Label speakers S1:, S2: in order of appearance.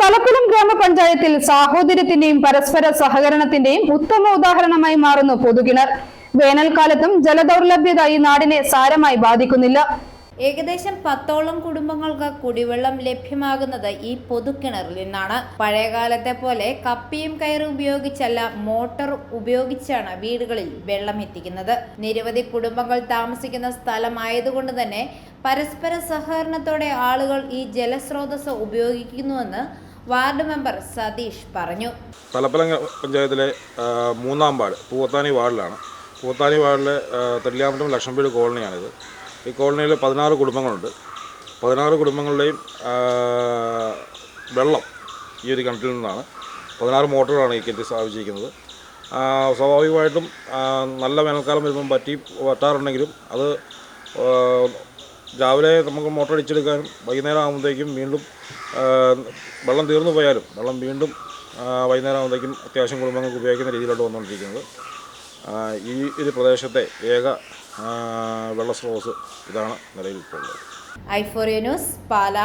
S1: തലക്കുളം ഗ്രാമപഞ്ചായത്തിൽ സാഹോദര്യത്തിന്റെയും പരസ്പര സഹകരണത്തിന്റെയും ഉത്തമ ഉദാഹരണമായി മാറുന്നു പൊതുകിണർ. വേനൽക്കാലത്തും ജലദൗർലഭ്യത ഈ നാടിനെ സാരമായി ബാധിക്കുന്നില്ല.
S2: ഏകദേശം പത്തോളം കുടുംബങ്ങൾക്ക് കുടിവെള്ളം ലഭ്യമാകുന്നത് ഈ പൊതുക്കിണറിൽ നിന്നാണ്. പഴയകാലത്തെ പോലെ കപ്പിയും കയറും ഉപയോഗിച്ചല്ല മോട്ടോർ ഉപയോഗിച്ചാണ് വീടുകളിൽ വെള്ളം എത്തിക്കുന്നത്. നിരവധി കുടുംബങ്ങൾ താമസിക്കുന്ന സ്ഥലമായതുകൊണ്ട് തന്നെ പരസ്പര സഹകരണത്തോടെ ആളുകൾ ഈ ജലസ്രോതസ് ഉപയോഗിക്കുന്നുവെന്ന് വാർഡ് മെമ്പർ സതീഷ് പറഞ്ഞു.
S3: തലപ്പലം പഞ്ചായത്തിലെ മൂന്നാം വാർഡ് പൂവത്താനി വാർഡിലാണ്. പൂവത്താനി വാർഡിലെ ആ, ലക്ഷംപീട് കോളനിയാണിത്. ഈ കോളനിയിൽ പതിനാറ് കുടുംബങ്ങളുണ്ട്. പതിനാറ് കുടുംബങ്ങളുടെയും വെള്ളം ഈ ഒരു കിണറ്റിൽ നിന്നാണ്. പതിനാറ് മോട്ടോറാണ് ഈ കിണറ്റിൽ സ്ഥാപിച്ചിരിക്കുന്നത്. സ്വാഭാവികമായിട്ടും നല്ല വേനൽക്കാലം വരുമ്പം പറ്റി പറ്റാറുണ്ടെങ്കിലും അത് രാവിലെ നമുക്ക് മോട്ടർ അടിച്ചെടുക്കാനും വൈകുന്നേരം ആകുമ്പോഴത്തേക്കും വീണ്ടും വെള്ളം തീർന്നു പോയാലും വെള്ളം വീണ്ടും വൈകുന്നേരം ആകുമ്പോഴത്തേക്കും അത്യാവശ്യം കുടുംബങ്ങൾക്ക് ഉപയോഗിക്കുന്ന രീതിയിലോട്ട് വന്നുകൊണ്ടിരിക്കുന്നത്. ഈ ഒരു പ്രദേശത്തെ ഏക വെള്ളസ്രോതസ് വെള്ള സ്രോതസ് ഇതാണ് നിലയിൽ ഇപ്പോൾ
S2: ഐഫോറിയ ന്യൂസ് പാല.